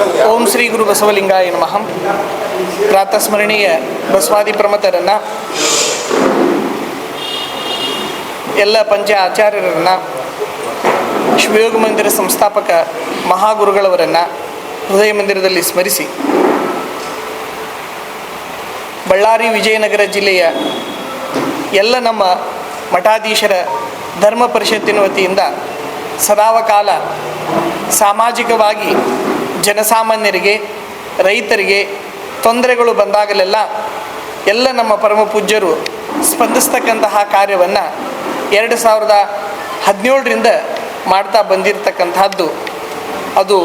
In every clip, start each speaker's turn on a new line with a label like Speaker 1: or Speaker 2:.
Speaker 1: ಓಂ ಶ್ರೀ ಗುರು ಬಸವಲಿಂಗಾಯ ನಮಃ. ಪ್ರಾತಸ್ಮರಣೀಯ ಬಸವಾದಿ ಪ್ರಮತರನ್ನು, ಎಲ್ಲ ಪಂಚ ಆಚಾರ್ಯರನ್ನು, ಶಿವಯೋಗ ಮಂದಿರ ಸಂಸ್ಥಾಪಕ ಮಹಾಗುರುಗಳವರನ್ನು ಹೃದಯ ಮಂದಿರದಲ್ಲಿ ಸ್ಮರಿಸಿ. ಬಳ್ಳಾರಿ ವಿಜಯನಗರ ಜಿಲ್ಲೆಯ ಎಲ್ಲ ನಮ್ಮ ಮಠಾಧೀಶರ ಧರ್ಮ ಪರಿಷತ್ತಿನ ವತಿಯಿಂದ ಸದಾವಕಾಲ ಸಾಮಾಜಿಕವಾಗಿ ಜನಸಾಮಾನ್ಯರಿಗೆ, ರೈತರಿಗೆ ತೊಂದರೆಗಳು ಬಂದಾಗಲೆಲ್ಲ ಎಲ್ಲ ನಮ್ಮ ಪರಮ ಪೂಜ್ಯರು ಸ್ಪಂದಿಸ್ತಕ್ಕಂತಹ ಕಾರ್ಯವನ್ನು ಎರಡು ಸಾವಿರದ ಹದಿನೇಳರಿಂದ ಮಾಡ್ತಾ ಬಂದಿರತಕ್ಕಂತಹದ್ದು ಅದು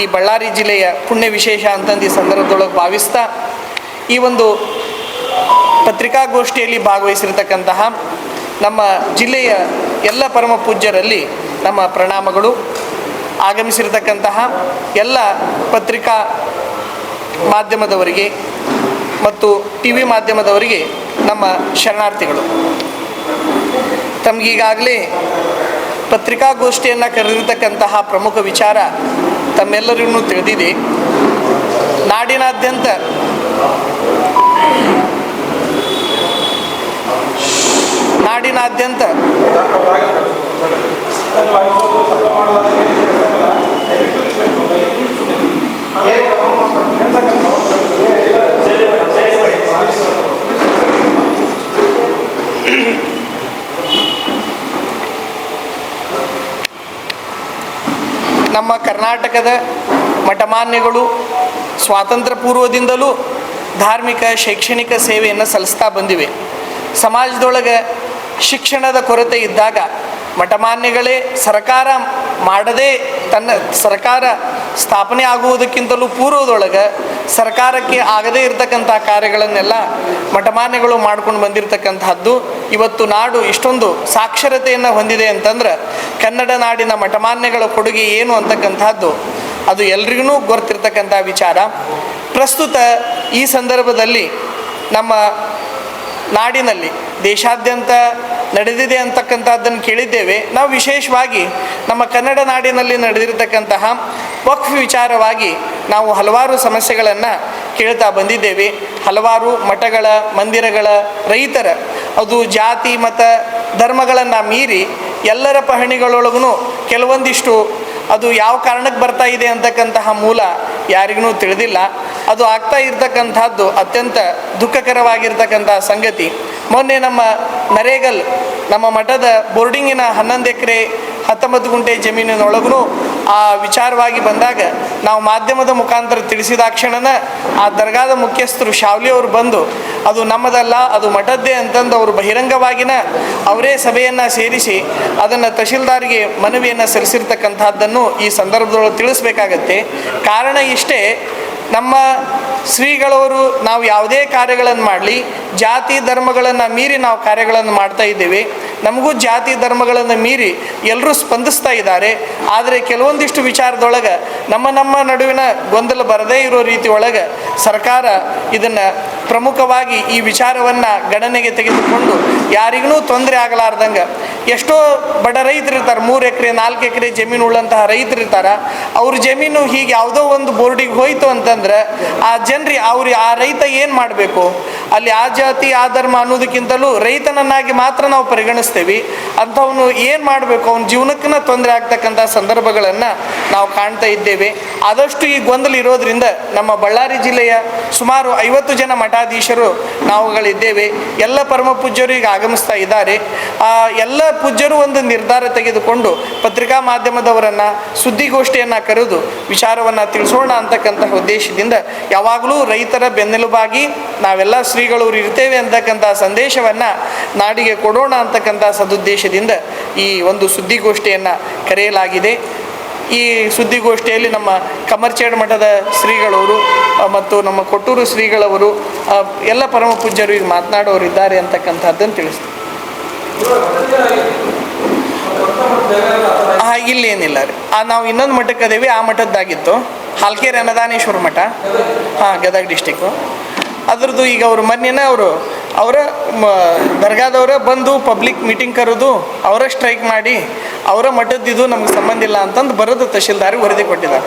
Speaker 1: ಈ ಬಳ್ಳಾರಿ ಜಿಲ್ಲೆಯ ಪುಣ್ಯ ವಿಶೇಷ ಅಂತಂದು ಈ ಸಂದರ್ಭದೊಳಗೆ ಭಾವಿಸ್ತಾ, ಈ ಒಂದು ಪತ್ರಿಕಾಗೋಷ್ಠಿಯಲ್ಲಿ ಭಾಗವಹಿಸಿರ್ತಕ್ಕಂತಹ ನಮ್ಮ ಜಿಲ್ಲೆಯ ಎಲ್ಲ ಪರಮ ಪೂಜ್ಯರಲ್ಲಿ ನಮ್ಮ ಪ್ರಣಾಮಗಳು. ಆಗಮಿಸಿರ್ತಕ್ಕಂತಹ ಎಲ್ಲ ಪತ್ರಿಕಾ ಮಾಧ್ಯಮದವರಿಗೆ ಮತ್ತು ಟಿ ವಿ ಮಾಧ್ಯಮದವರಿಗೆ ನಮ್ಮ ಶರಣಾರ್ಥಿಗಳು. ತಮಗೀಗಾಗಲೇ ಪತ್ರಿಕಾಗೋಷ್ಠಿಯನ್ನು ಕರೆದಿರ್ತಕ್ಕಂತಹ ಪ್ರಮುಖ ವಿಚಾರ ತಮ್ಮೆಲ್ಲರಿಗೂ ತಿಳಿದಿದೆ. ನಾಡಿನಾದ್ಯಂತ ನಾಡಿನಾದ್ಯಂತ ನಮ್ಮ ಕರ್ನಾಟಕದ ಮಠಮಾನ್ಯಗಳು ಸ್ವಾತಂತ್ರ್ಯ ಪೂರ್ವದಿಂದಲೂ ಧಾರ್ಮಿಕ ಶೈಕ್ಷಣಿಕ ಸೇವೆಯನ್ನು ಸಲ್ಲಿಸ್ತಾ ಬಂದಿವೆ. ಸಮಾಜದೊಳಗೆ ಶಿಕ್ಷಣದ ಕೊರತೆ ಇದ್ದಾಗ ಮಠಮಾನ್ಯಗಳೇ ಸರ್ಕಾರ ಮಾಡದೇ ತನ್ನ ಸರ್ಕಾರ ಸ್ಥಾಪನೆ ಆಗುವುದಕ್ಕಿಂತಲೂ ಪೂರ್ವದೊಳಗೆ ಸರ್ಕಾರಕ್ಕೆ ಆಗದೇ ಇರತಕ್ಕಂಥ ಕಾರ್ಯಗಳನ್ನೆಲ್ಲ ಮಠಮಾನ್ಯಗಳು ಮಾಡ್ಕೊಂಡು ಬಂದಿರತಕ್ಕಂತಹದ್ದು ಇವತ್ತು ನಾಡು ಇಷ್ಟೊಂದು ಸಾಕ್ಷರತೆಯನ್ನು ಹೊಂದಿದೆ ಅಂತಂದ್ರೆ ಕನ್ನಡ ನಾಡಿನ ಮಠಮಾನ್ಯಗಳ ಕೊಡುಗೆ ಏನು ಅಂತಕ್ಕಂಥದ್ದು ಅದು ಎಲ್ರಿಗೂ ಗೊತ್ತಿರ್ತಕ್ಕಂಥ ವಿಚಾರ. ಪ್ರಸ್ತುತ ಈ ಸಂದರ್ಭದಲ್ಲಿ ನಮ್ಮ ನಾಡಿನಲ್ಲಿ ದೇಶಾದ್ಯಂತ ನಡೆದಿದೆ ಅಂತಕ್ಕಂಥದ್ದನ್ನು ಕೇಳಿದ್ದೇವೆ. ನಾವು ವಿಶೇಷವಾಗಿ ನಮ್ಮ ಕನ್ನಡ ನಾಡಿನಲ್ಲಿ ನಡೆದಿರತಕ್ಕಂತಹ ವಕ್ಫ್ ವಿಚಾರವಾಗಿ ನಾವು ಹಲವಾರು ಸಮಸ್ಯೆಗಳನ್ನು ಕೇಳ್ತಾ ಬಂದಿದ್ದೇವೆ. ಹಲವಾರು ಮಠಗಳ, ಮಂದಿರಗಳ ರೈತರ, ಅದು ಜಾತಿ, ಮತ, ಧರ್ಮಗಳನ್ನು ಮೀರಿ ಎಲ್ಲರ ಪಹಣಿಗಳೊಳಗೂ ಕೆಲವೊಂದಿಷ್ಟು ಅದು ಯಾವ ಕಾರಣಕ್ಕೆ ಬರ್ತಾ ಇದೆ ಅಂತಕ್ಕಂತಹ ಮೂಲ ಯಾರಿಗೂ ತಿಳಿದಿಲ್ಲ. ಅದು ಆಗ್ತಾ ಇರ್ತಕ್ಕಂಥದ್ದು ಅತ್ಯಂತ ದುಃಖಕರವಾಗಿರ್ತಕ್ಕಂಥ ಸಂಗತಿ. ಮೊನ್ನೆ ನಮ್ಮ ನರೇಗಲ್, ನಮ್ಮ ಮಠದ ಬೋರ್ಡಿಂಗಿನ ಹನ್ನೊಂದು ಎಕರೆ ಹತ್ತೊಂಬತ್ತು ಗುಂಟೆ ಜಮೀನಿನೊಳಗೂ ಆ ವಿಚಾರವಾಗಿ ಬಂದಾಗ ನಾವು ಮಾಧ್ಯಮದ ಮುಖಾಂತರ ತಿಳಿಸಿದಾಕ್ಷಣನ ಆ ದರ್ಗಾದ ಮುಖ್ಯಸ್ಥರು ಶಾವ್ಲಿ ಅವರು ಬಂದು, ಅದು ನಮ್ಮದಲ್ಲ, ಅದು ಮಠದ್ದೇ ಅಂತಂದು ಅವರು ಬಹಿರಂಗವಾಗಿನ ಅವರೇ ಸಭೆಯನ್ನು ಸೇರಿಸಿ ಅದನ್ನು ತಹಶೀಲ್ದಾರ್ಗೆ ಮನವಿಯನ್ನು ಸಲ್ಲಿಸಿರ್ತಕ್ಕಂಥದ್ದನ್ನು ಈ ಸಂದರ್ಭದೊಳಗೆ ತಿಳಿಸ್ಬೇಕಾಗತ್ತೆ. ಕಾರಣ ಇಷ್ಟೇ ನಮ್ಮ ಶ್ರೀಗಳವರು ನಾವು ಯಾವುದೇ ಕಾರ್ಯಗಳನ್ನು ಮಾಡಲಿ, ಜಾತಿ ಧರ್ಮಗಳನ್ನು ಮೀರಿ ನಾವು ಕಾರ್ಯಗಳನ್ನು ಮಾಡ್ತಾ ಇದ್ದೇವೆ. ನಮಗೂ ಜಾತಿ ಧರ್ಮಗಳನ್ನು ಮೀರಿ ಎಲ್ಲರೂ ಸ್ಪಂದಿಸ್ತಾ ಇದ್ದಾರೆ. ಆದರೆ ಕೆಲವೊಂದಿಷ್ಟು ವಿಚಾರದೊಳಗೆ ನಮ್ಮ ನಮ್ಮ ನಡುವಿನ ಗೊಂದಲ ಬರದೇ ಇರೋ ರೀತಿ ಒಳಗೆ ಸರ್ಕಾರ ಇದನ್ನು ಪ್ರಮುಖವಾಗಿ ಈ ವಿಚಾರವನ್ನು ಗಣನೆಗೆ ತೆಗೆದುಕೊಂಡು ಯಾರಿಗೂ ತೊಂದರೆ ಆಗಲಾರ್ದಂಗೆ ಎಷ್ಟೋ ಬಡ ರೈತರು ಇರ್ತಾರೆ, ಮೂರು ಎಕರೆ, ನಾಲ್ಕು ಎಕರೆ ಜಮೀನು ಉಳ್ಳಂತಹ ರೈತರು ಇರ್ತಾರೆ. ಅವ್ರ ಜಮೀನು ಹೀಗೆ ಯಾವುದೋ ಒಂದು ಬೋರ್ಡಿಗೆ ಹೋಯಿತು ಅಂತಂದ್ರೆ ಆ ಜನರಿ, ಅವ್ರು ಆ ರೈತ ಏನು ಮಾಡಬೇಕು? ಅಲ್ಲಿ ಆ ಜಾತಿ, ಆ ಧರ್ಮ ಅನ್ನೋದಕ್ಕಿಂತಲೂ ರೈತನನ್ನಾಗಿ ಮಾತ್ರ ನಾವು ಪರಿಗಣಿಸ್ತೇವೆ. ಅಂಥವನು ಏನು ಮಾಡಬೇಕು? ಅವನ ಜೀವನಕ್ಕೂ ತೊಂದರೆ ಆಗ್ತಕ್ಕಂಥ ಸಂದರ್ಭಗಳನ್ನು ನಾವು ಕಾಣ್ತಾ ಇದ್ದೇವೆ. ಆದಷ್ಟು ಈ ಗೊಂದಲ ಇರೋದ್ರಿಂದ ನಮ್ಮ ಬಳ್ಳಾರಿ ಜಿಲ್ಲೆಯ ಸುಮಾರು ಐವತ್ತು ಜನ ಮಠಾಧೀಶರು ನಾವುಗಳಿದ್ದೇವೆ. ಎಲ್ಲ ಪರಮ ಪೂಜ್ಯರು ಈಗ ಆಗಮಿಸ್ತಾ ಇದ್ದಾರೆ. ಎಲ್ಲ ಪೂಜ್ಯರು ಒಂದು ನಿರ್ಧಾರ ತೆಗೆದುಕೊಂಡು ಪತ್ರಿಕಾ ಮಾಧ್ಯಮದವರನ್ನು ಸುದ್ದಿಗೋಷ್ಠಿಯನ್ನು ಕರೆದು ವಿಚಾರವನ್ನು ತಿಳಿಸೋಣ ಅಂತಕ್ಕಂತಹ ಉದ್ದೇಶದಿಂದ ಯಾವಾಗಲೂ ರೈತರ ಬೆನ್ನೆಲುಬಾಗಿ ನಾವೆಲ್ಲ ಶ್ರೀಗಳು ಇರ್ತೇವೆ ಅಂತಕ್ಕಂಥ ಸಂದೇಶವನ್ನು ನಾಡಿಗೆ ಕೊಡೋಣ ಅಂತಕ್ಕಂಥ ಸದುದ್ದೇಶದಿಂದ ಈ ಒಂದು ಸುದ್ದಿಗೋಷ್ಠಿಯನ್ನು ಕರೆಯಲಾಗಿದೆ. ಈ ಸುದ್ದಿಗೋಷ್ಠಿಯಲ್ಲಿ ನಮ್ಮ ಕಮರ್ಚೇಡ್ ಮಠದ ಶ್ರೀಗಳವರು ಮತ್ತು ನಮ್ಮ ಕೊಟ್ಟೂರು ಶ್ರೀಗಳವರು ಎಲ್ಲ ಪರಮ ಪೂಜ್ಯರು ಈಗ ಮಾತನಾಡೋರು ಇದ್ದಾರೆ ಅಂತಕ್ಕಂಥದ್ದನ್ನು ತಿಳಿಸ್ತೀವಿ ಹಾಂ ಇಲ್ಲೇನಿಲ್ಲ ರೀ. ನಾವು ಇನ್ನೊಂದು ಮಠಕ್ಕೆ ಅದೇವಿ, ಆ ಮಠದ್ದಾಗಿತ್ತು. ಹಾಲ್ಕೇರಿ ಅನ್ನದಾನೇಶ್ವರ ಮಠ. ಹಾಂ, ಗದಗ ಡಿಸ್ಟಿಕ್ಕು ಅದ್ರದ್ದು ಈಗ ಅವರು ಮೊನ್ನೆನೇ ಅವರು ಅವರ ದರ್ಗಾದವರ ಬಂದು ಪಬ್ಲಿಕ್ ಮೀಟಿಂಗ್ ಕರೆದು ಅವರ ಸ್ಟ್ರೈಕ್ ಮಾಡಿ ಅವರ ಮಠದ್ದು ಇದು ನಮ್ಗೆ ಸಂಬಂಧ ಇಲ್ಲ ಅಂತಂದು ಬರೋದು ತಹಶೀಲ್ದಾರಿಗೆ ವರದಿ ಕೊಟ್ಟಿದ್ದಾರೆ.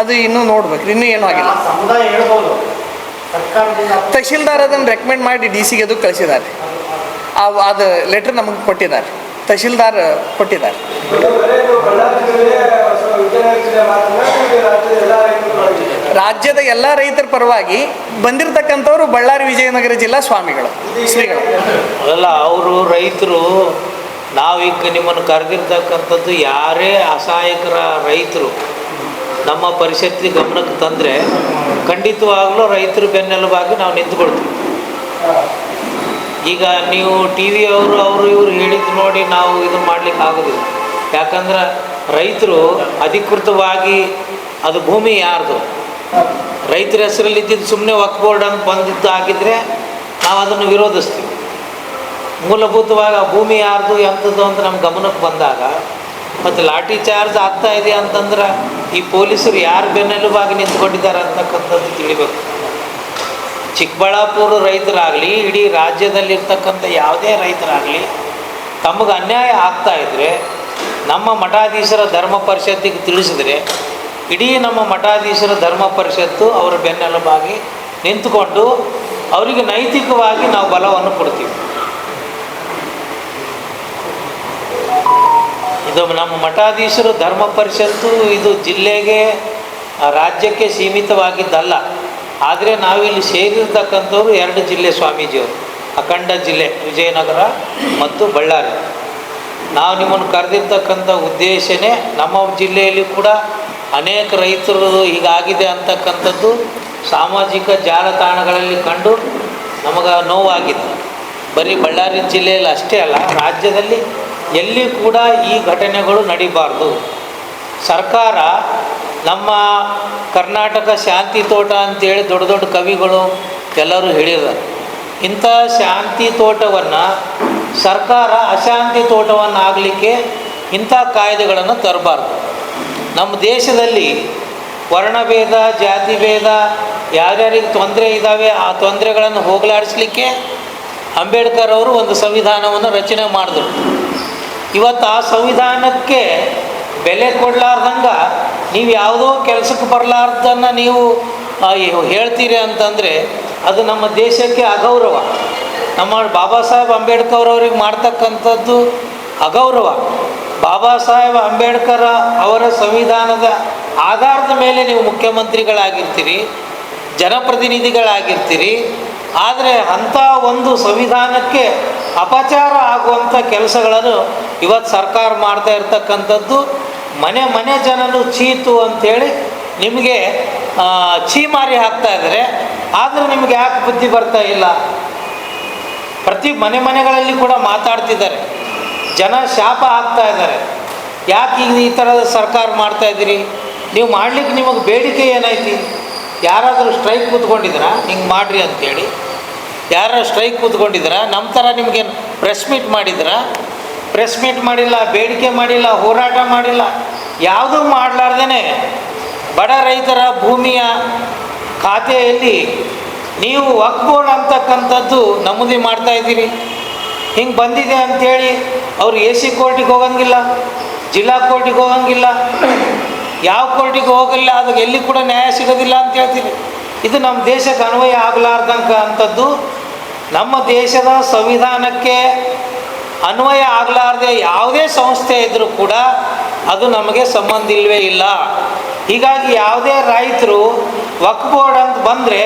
Speaker 1: ಅದು ಇನ್ನೂ ನೋಡ್ಬೇಕು ಇನ್ನೂ ಏನೂ ಆಗಿಲ್ಲ.
Speaker 2: ಸಮುದಾಯ ಹೇಳ್ಬೋದು. ಸರ್ಕಾರದಿಂದ
Speaker 1: ತಹಶೀಲ್ದಾರ್ ಅದನ್ನು ರೆಕಮೆಂಡ್ ಮಾಡಿ ಡಿ ಸಿಗೆ ಅದು ಕಳಿಸಿದ್ದಾರೆ. ಆ ಅದು ಲೆಟ್ರ್ ನಮಗೆ ಕೊಟ್ಟಿದ್ದಾರೆ. ತಹಶೀಲ್ದಾರ್ ಕೊಟ್ಟಿದ್ದಾರೆ. ರಾಜ್ಯದ ಎಲ್ಲ ರೈತರ ಪರವಾಗಿ ಬಂದಿರತಕ್ಕಂಥವ್ರು ಬಳ್ಳಾರಿ ವಿಜಯನಗರ ಜಿಲ್ಲಾ ಸ್ವಾಮಿಗಳು, ಶ್ರೀಗಳು.
Speaker 3: ಅವರು ರೈತರು ನಾವೀಗ ನಿಮ್ಮನ್ನು ಕರೆದಿರ್ತಕ್ಕಂಥದ್ದು ಯಾರೇ ಅಸಹಾಯಕರ ರೈತರು ನಮ್ಮ ಪರಿಷತ್ತಿ ಗಮನಕ್ಕೆ ತಂದರೆ ಖಂಡಿತವಾಗಲೂ ರೈತರು ಬೆನ್ನೆಲುಬಾಗಿ ನಾವು ನಿಂತ್ಕೊಳ್ತೀವಿ. ಈಗ ನೀವು ಟಿ ವಿ ಅವರು ಅವರು ಇವರು ಹೇಳಿದ್ದು ನೋಡಿ ನಾವು ಇದು ಮಾಡ್ಲಿಕ್ಕೆ ಆಗೋದಿಲ್ಲ. ಯಾಕಂದ್ರೆ ರೈತರು ಅಧಿಕೃತವಾಗಿ ಅದು ಭೂಮಿ ಯಾರ್ದು? ರೈತರ ಹೆಸರಲ್ಲಿ ಇದ್ದಿದ್ದು ಸುಮ್ಮನೆ ವಕ್ ಬೋರ್ಡ್ ಅಂತ ಬಂದಿದ್ದು ಆಗಿದ್ರೆ ನಾವು ಅದನ್ನು ವಿರೋಧಿಸ್ತೀವಿ. ಮೂಲಭೂತವಾಗಿ ಆ ಭೂಮಿ ಯಾರ್ದು, ಎಂಥದ್ದು ಅಂತ ನಮ್ಮ ಗಮನಕ್ಕೆ ಬಂದಾಗ, ಮತ್ತು ಲಾಠಿ ಚಾರ್ಜ್ ಆಗ್ತಾ ಇದೆ ಅಂತಂದ್ರೆ ಈ ಪೊಲೀಸರು ಯಾರು ಬೆನ್ನೆಲುಬಾಗಿ ನಿಂತ್ಕೊಂಡಿದ್ದಾರೆ ಅಂತಕ್ಕಂಥದ್ದು ತಿಳಿಬೇಕು. ಚಿಕ್ಕಬಳ್ಳಾಪುರ ರೈತರಾಗಲಿ, ಇಡೀ ರಾಜ್ಯದಲ್ಲಿರ್ತಕ್ಕಂಥ ಯಾವುದೇ ರೈತರಾಗಲಿ, ತಮಗೆ ಅನ್ಯಾಯ ಆಗ್ತಾ ಇದ್ದರೆ ನಮ್ಮ ಮಠಾಧೀಶರ ಧರ್ಮ ಪರಿಷತ್ತಿಗೆ ತಿಳಿಸಿದರೆ ಇಡೀ ನಮ್ಮ ಮಠಾಧೀಶರ ಧರ್ಮ ಪರಿಷತ್ತು ಅವರ ಬೆನ್ನೆಲುಬಾಗಿ ನಿಂತುಕೊಂಡು ಅವರಿಗೆ ನೈತಿಕವಾಗಿ ನಾವು ಬಲವನ್ನು ಕೊಡ್ತೀವಿ. ಇದು ನಮ್ಮ ಮಠಾಧೀಶರು ಧರ್ಮ ಪರಿಷತ್ತು ಇದು ಜಿಲ್ಲೆಗೆ ರಾಜ್ಯಕ್ಕೆ ಸೀಮಿತವಾಗಿದ್ದಲ್ಲ. ಆದರೆ ನಾವಿಲ್ಲಿ ಸೇರಿರ್ತಕ್ಕಂಥವ್ರು ಎರಡು ಜಿಲ್ಲೆ ಸ್ವಾಮೀಜಿಯವರು, ಅಖಂಡ ಜಿಲ್ಲೆ ವಿಜಯನಗರ ಮತ್ತು ಬಳ್ಳಾರಿ. ನಾವು ನಿಮ್ಮನ್ನು ಕರೆದಿರ್ತಕ್ಕಂಥ ಉದ್ದೇಶನೇ ನಮ್ಮ ಜಿಲ್ಲೆಯಲ್ಲಿ ಕೂಡ ಅನೇಕ ರೈತರು ಹೀಗಾಗಿದೆ ಅಂತಕ್ಕಂಥದ್ದು ಸಾಮಾಜಿಕ ಜಾಲತಾಣಗಳಲ್ಲಿ ಕಂಡು ನಮಗೆ ನೋವಾಗಿದೆ. ಬರೀ ಬಳ್ಳಾರಿ ಜಿಲ್ಲೆಯಲ್ಲಿ ಅಷ್ಟೇ ಅಲ್ಲ, ರಾಜ್ಯದಲ್ಲಿ ಎಲ್ಲಿ ಕೂಡ ಈ ಘಟನೆಗಳು ನಡೀಬಾರ್ದು. ಸರ್ಕಾರ ನಮ್ಮ ಕರ್ನಾಟಕ ಶಾಂತಿ ತೋಟ ಅಂತೇಳಿ ದೊಡ್ಡ ದೊಡ್ಡ ಕವಿಗಳು ಎಲ್ಲರೂ ಹೇಳಿದ್ದಾರೆ. ಇಂಥ ಶಾಂತಿ ತೋಟವನ್ನು ಸರ್ಕಾರ ಅಶಾಂತಿ ತೋಟವನ್ನು ಆಗಲಿಕ್ಕೆ ಇಂಥ ಕಾಯ್ದೆಗಳನ್ನು ತರಬಾರ್ದು. ನಮ್ಮ ದೇಶದಲ್ಲಿ ವರ್ಣಭೇದ ಜಾತಿ ಭೇದ ಯಾರ್ಯಾರಿಗೆ ತೊಂದರೆ ಇದ್ದಾವೆ ಆ ತೊಂದರೆಗಳನ್ನು ಹೋಗಲಾಡಿಸ್ಲಿಕ್ಕೆ ಅಂಬೇಡ್ಕರ್ ಅವರು ಒಂದು ಸಂವಿಧಾನವನ್ನು ರಚನೆ ಮಾಡಿದ್ರು. ಇವತ್ತು ಆ ಸಂವಿಧಾನಕ್ಕೆ ಬೆಲೆ ಕೊಡಲಾರ್ದಂಗೆ ನೀವು ಯಾವುದೋ ಕೆಲಸಕ್ಕೆ ಬರಲಾರ್ದನ್ನು ನೀವು ಹೇಳ್ತೀರಿ ಅಂತಂದರೆ ಅದು ನಮ್ಮ ದೇಶಕ್ಕೆ ಅಗೌರವ. ನಮ್ಮ ಬಾಬಾ ಸಾಹೇಬ್ ಅಂಬೇಡ್ಕರ್ ಅವ್ರಿಗೆ ಮಾಡ್ತಕ್ಕಂಥದ್ದು ಅಗೌರವ. ಬಾಬಾ ಸಾಹೇಬ್ ಅಂಬೇಡ್ಕರ್ ಅವರ ಸಂವಿಧಾನದ ಆಧಾರದ ಮೇಲೆ ನೀವು ಮುಖ್ಯಮಂತ್ರಿಗಳಾಗಿರ್ತೀರಿ, ಜನಪ್ರತಿನಿಧಿಗಳಾಗಿರ್ತೀರಿ, ಆದರೆ ಅಂಥ ಒಂದು ಸಂವಿಧಾನಕ್ಕೆ ಅಪಚಾರ ಆಗುವಂಥ ಕೆಲಸಗಳನ್ನು ಇವತ್ತು ಸರ್ಕಾರ ಮಾಡ್ತಾ ಇರ್ತಕ್ಕಂಥದ್ದು, ಮನೆ ಮನೆ ಜನನು ಚೀತು ಅಂಥೇಳಿ ನಿಮಗೆ ಚೀಮಾರಿ ಹಾಕ್ತಾ ಇದ್ದಾರೆ. ಆದರೆ ನಿಮಗೆ ಯಾಕೆ ಬುದ್ಧಿ ಬರ್ತಾ ಇಲ್ಲ? ಪ್ರತಿ ಮನೆ ಮನೆಗಳಲ್ಲಿ ಕೂಡ ಮಾತಾಡ್ತಿದ್ದಾರೆ. ಜನ ಶಾಪ ಆಗ್ತಾ ಇದ್ದಾರೆ. ಯಾಕೆ ಈಗ ಈ ಥರದ ಸರ್ಕಾರ ಮಾಡ್ತಾ ಇದ್ದೀರಿ? ನೀವು ಮಾಡ್ಲಿಕ್ಕೆ ನಿಮಗೆ ಬೇಡಿಕೆ ಏನೈತಿ? ಯಾರಾದರೂ ಸ್ಟ್ರೈಕ್ ಕೂತ್ಕೊಂಡಿದ್ದೀರಾ? ಹಿಂಗೆ ಮಾಡಿರಿ ಅಂತೇಳಿ. ಯಾರು ಸ್ಟ್ರೈಕ್ ಕೂತ್ಕೊಂಡಿದ್ದೀರಾ? ನಮ್ಮ ಥರ ನಿಮಗೇನು ಪ್ರೆಸ್ ಮೀಟ್ ಮಾಡಿದ್ರಾ ಪ್ರೆಸ್ ಮೀಟ್ ಮಾಡಿಲ್ಲ, ಬೇಡಿಕೆ ಮಾಡಿಲ್ಲ, ಹೋರಾಟ ಮಾಡಿಲ್ಲ. ಯಾವುದೂ ಮಾಡಲಾರ್ದೇ ಬಡ ರೈತರ ಭೂಮಿಯ ಖಾತೆಯಲ್ಲಿ ನೀವು ವಕ್ಫ್ ಬೋರ್ಡ್ ಅಂತಕ್ಕಂಥದ್ದು ನಮೂದಿ ಮಾಡ್ತಾ ಇದ್ದೀರಿ. ಹಿಂಗೆ ಬಂದಿದೆ ಅಂಥೇಳಿ ಅವ್ರು ಎ ಸಿ ಕೋರ್ಟಿಗೆ ಹೋಗಂಗಿಲ್ಲ, ಜಿಲ್ಲಾ ಕೋರ್ಟಿಗೆ ಹೋಗಂಗಿಲ್ಲ, ಯಾವ ಕೋರ್ಟಿಗೆ ಹೋಗಲ್ಲ ಅದಕ್ಕೆ ಎಲ್ಲಿ ಕೂಡ ನ್ಯಾಯ ಸಿಗೋದಿಲ್ಲ ಅಂತ ಹೇಳ್ತೀನಿ. ಇದು ನಮ್ಮ ದೇಶಕ್ಕೆ ಅನ್ವಯ ಆಗಲಾರ್ದಂಕ ಅಂಥದ್ದು ನಮ್ಮ ದೇಶದ ಸಂವಿಧಾನಕ್ಕೆ ಅನ್ವಯ ಆಗಲಾರ್ದೆ ಯಾವುದೇ ಸಂಸ್ಥೆ ಇದ್ದರೂ ಕೂಡ ಅದು ನಮಗೆ ಸಂಬಂಧ ಇಲ್ಲವೇ ಇಲ್ಲ. ಹೀಗಾಗಿ ಯಾವುದೇ ರೈತರು ವಕ್ ಬೋರ್ಡ್ ಅಂತ ಬಂದರೆ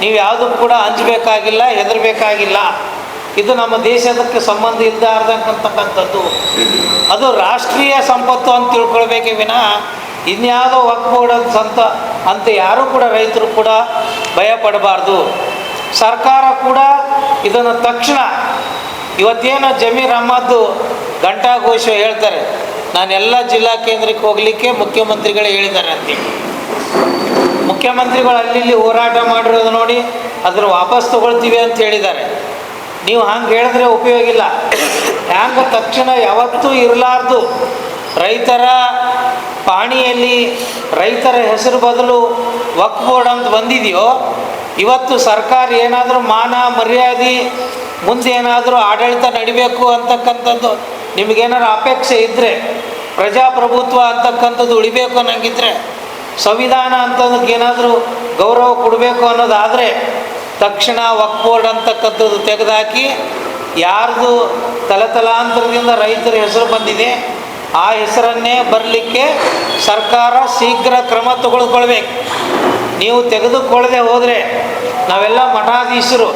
Speaker 3: ನೀವು ಯಾವುದಕ್ಕೂ ಕೂಡ ಹಂಚಬೇಕಾಗಿಲ್ಲ ಹೆದರಬೇಕಾಗಿಲ್ಲ. ಇದು ನಮ್ಮ ದೇಶದಕ್ಕೆ ಸಂಬಂಧ ಇದ್ದಾರ್ದಂತಕ್ಕಂಥದ್ದು ಅದು ರಾಷ್ಟ್ರೀಯ ಸಂಪತ್ತು ಅಂತ ತಿಳ್ಕೊಳ್ಬೇಕೇ ವಿನಃ ಇನ್ಯಾವುದೋ ಅಂತ ಸಂತ ಅಂತ ಯಾರೂ ಕೂಡ ರೈತರು ಕೂಡ ಭಯ ಪಡಬಾರ್ದು ಸರ್ಕಾರ ಕೂಡ ಇದನ್ನು ತಕ್ಷಣ ಇವತ್ತೇನು ಜಮೀರ್ ಅಹ್ಮದ್ದು ಘಂಟಾಘೋಷ ಹೇಳ್ತಾರೆ, ನಾನೆಲ್ಲ ಜಿಲ್ಲಾ ಕೇಂದ್ರಕ್ಕೆ ಹೋಗಲಿಕ್ಕೆ ಮುಖ್ಯಮಂತ್ರಿಗಳೇ ಹೇಳಿದ್ದಾರೆ ಅಂತೇಳಿ ಮುಖ್ಯಮಂತ್ರಿಗಳು ಅಲ್ಲಿ ಹೋರಾಟ ಮಾಡಿರೋದು ನೋಡಿ ಅದನ್ನು ವಾಪಸ್ ತಗೊಳ್ತೀವಿ ಅಂತ ಹೇಳಿದ್ದಾರೆ. ನೀವು ಹಂಗೆ ಹೇಳಿದ್ರೆ ಉಪಯೋಗ ಇಲ್ಲ. ಹ್ಯಾಂಗ ತಕ್ಷಣ ಯಾವತ್ತೂ ಇರಲಾರ್ದು. ರೈತರ ಪಾಣಿಯಲ್ಲಿ ರೈತರ ಹೆಸರು ಬದಲು ವಕ್ ಬೋರ್ಡ್ ಅಂತ ಬಂದಿದೆಯೋ, ಇವತ್ತು ಸರ್ಕಾರ ಏನಾದರೂ ಮಾನ ಮರ್ಯಾದೆ ಮುಂದೆ ಏನಾದರೂ ಆಡಳಿತ ನಡಿಬೇಕು ಅಂತಕ್ಕಂಥದ್ದು ನಿಮಗೇನಾದ್ರು ಅಪೇಕ್ಷೆ ಇದ್ದರೆ ಪ್ರಜಾಪ್ರಭುತ್ವ ಅಂತಕ್ಕಂಥದ್ದು ಉಳಿಬೇಕು ಅನ್ನಂಗಿದ್ರೆ, ಸಂವಿಧಾನ ಅಂತದಕ್ಕೆ ಏನಾದರೂ ಗೌರವ ಕೊಡಬೇಕು ಅನ್ನೋದಾದರೆ ತಕ್ಷಣ ವಕ್ ಬೋರ್ಡ್ ಅಂತಕ್ಕಂಥದ್ದು ತೆಗೆದುಹಾಕಿ ಯಾರ್ದು ತಲತಲಾಂತರದಿಂದ ರೈತರ ಹೆಸರು ಬಂದಿದೆ, ಆ ಹೆಸರನ್ನೇ ಬರಲಿಕ್ಕೆ ಸರ್ಕಾರ ಶೀಘ್ರ ಕ್ರಮ ತಗೊಳ್ಕೊಳ್ಬೇಕು. ನೀವು ತೆಗೆದುಕೊಳ್ಳದೆ ಹೋದರೆ ನಾವೆಲ್ಲ ಮಠಾಧೀಶರು,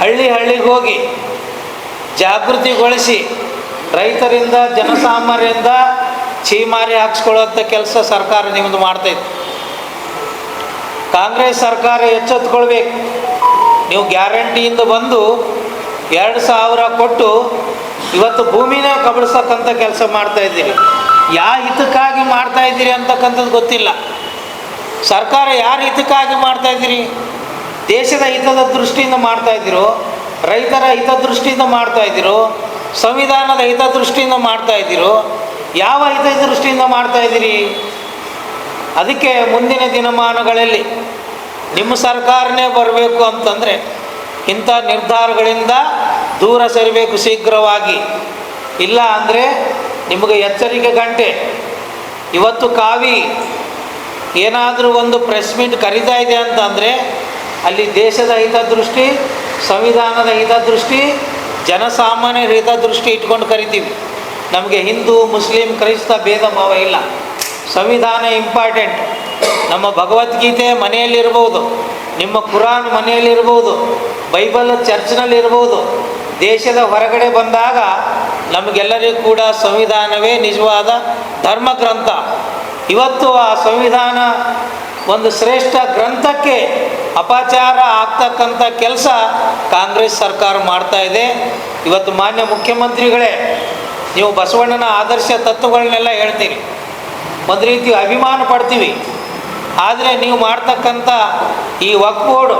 Speaker 3: ಹಳ್ಳಿ ಹಳ್ಳಿಗೆ ಹೋಗಿ ಜಾಗೃತಿಗೊಳಿಸಿ ರೈತರಿಂದ, ಜನಸಾಮಾನ್ಯರಿಂದ ಚೀಮಾರಿ ಹಾಕ್ಸ್ಕೊಳ್ಳೋಂಥ ಕೆಲಸ ಸರ್ಕಾರ ನಿಮ್ಮದು ಮಾಡ್ತೈತೆ ಕಾಂಗ್ರೆಸ್ ಸರ್ಕಾರ ಎಚ್ಚೆತ್ಕೊಳ್ಬೇಕು. ನೀವು ಗ್ಯಾರಂಟಿಯಿಂದ ಬಂದು ಎರಡು ಸಾವಿರ ಕೊಟ್ಟು ಇವತ್ತು ಭೂಮಿನ ಕಬಳಿಸಕ್ಕಂಥ ಕೆಲಸ ಮಾಡ್ತಾ ಇದ್ದೀರಿ. ಯಾವ ಹಿತಕ್ಕಾಗಿ ಮಾಡ್ತಾ ಇದ್ದೀರಿ ಅಂತಕ್ಕಂಥದ್ದು ಗೊತ್ತಿಲ್ಲ. ಸರ್ಕಾರ ಯಾರ ಹಿತಕ್ಕಾಗಿ ಮಾಡ್ತಾ ಇದ್ದೀರಿ? ದೇಶದ ಹಿತದ ದೃಷ್ಟಿಯಿಂದ ಮಾಡ್ತಾ ಇದ್ದೀರೋ, ರೈತರ ಹಿತದೃಷ್ಟಿಯಿಂದ ಮಾಡ್ತಾ ಇದ್ದೀರೋ, ಸಂವಿಧಾನದ ಹಿತದೃಷ್ಟಿಯಿಂದ ಮಾಡ್ತಾ ಇದ್ದೀರೋ, ಯಾವ ಹಿತದೃಷ್ಟಿಯಿಂದ ಮಾಡ್ತಾ ಇದ್ದೀರಿ? ಅದಕ್ಕೆ ಮುಂದಿನ ದಿನಮಾನಗಳಲ್ಲಿ ನಿಮ್ಮ ಸರ್ಕಾರನೇ ಬರಬೇಕು ಅಂತಂದರೆ ಇಂಥ ನಿರ್ಧಾರಗಳಿಂದ ದೂರ ಸರಿಬೇಕು ಶೀಘ್ರವಾಗಿ. ಇಲ್ಲ ಅಂದರೆ ನಿಮಗೆ ಎಚ್ಚರಿಕೆ ಗಂಟೆ. ಇವತ್ತು ಕಾವಿ ಏನಾದರೂ ಒಂದು ಪ್ರೆಸ್ ಮೀಟ್ ಕರೀತಾ ಇದೆ ಅಂತಂದರೆ ಅಲ್ಲಿ ದೇಶದ ಹಿತದೃಷ್ಟಿ, ಸಂವಿಧಾನದ ಹಿತದೃಷ್ಟಿ, ಜನಸಾಮಾನ್ಯರ ಹಿತದೃಷ್ಟಿ ಇಟ್ಕೊಂಡು ಕರಿತೀವಿ. ನಮಗೆ ಹಿಂದೂ, ಮುಸ್ಲಿಂ, ಕ್ರೈಸ್ತ ಭೇದ ಭಾವ ಇಲ್ಲ. ಸಂವಿಧಾನ ಇಂಪಾರ್ಟೆಂಟ್. ನಮ್ಮ ಭಗವದ್ಗೀತೆ ಮನೆಯಲ್ಲಿರ್ಬೋದು, ನಿಮ್ಮ ಕುರಾನ್ ಮನೆಯಲ್ಲಿರ್ಬೋದು, ಬೈಬಲ್ ಚರ್ಚ್ನಲ್ಲಿರ್ಬೋದು, ದೇಶದ ಹೊರಗಡೆ ಬಂದಾಗ ನಮಗೆಲ್ಲರಿಗೂ ಕೂಡ ಸಂವಿಧಾನವೇ ನಿಜವಾದ ಧರ್ಮ ಗ್ರಂಥ. ಇವತ್ತು ಆ ಸಂವಿಧಾನ ಒಂದು ಶ್ರೇಷ್ಠ ಗ್ರಂಥಕ್ಕೆ ಅಪಚಾರ ಆಗ್ತಕ್ಕಂಥ ಕೆಲಸ ಕಾಂಗ್ರೆಸ್ ಸರ್ಕಾರ ಮಾಡ್ತಾ ಇದೆ. ಇವತ್ತು ಮಾನ್ಯ ಮುಖ್ಯಮಂತ್ರಿಗಳೇ, ನೀವು ಬಸವಣ್ಣನ ಆದರ್ಶ ತತ್ವಗಳನ್ನೆಲ್ಲ ಹೇಳ್ತೀರಿ. ಒಂದು ರೀತಿ ಅಭಿಮಾನ ಪಡ್ತೀವಿ. ಆದರೆ ನೀವು ಮಾಡ್ತಕ್ಕಂಥ ಈ ವಕ್ ಬೋರ್ಡು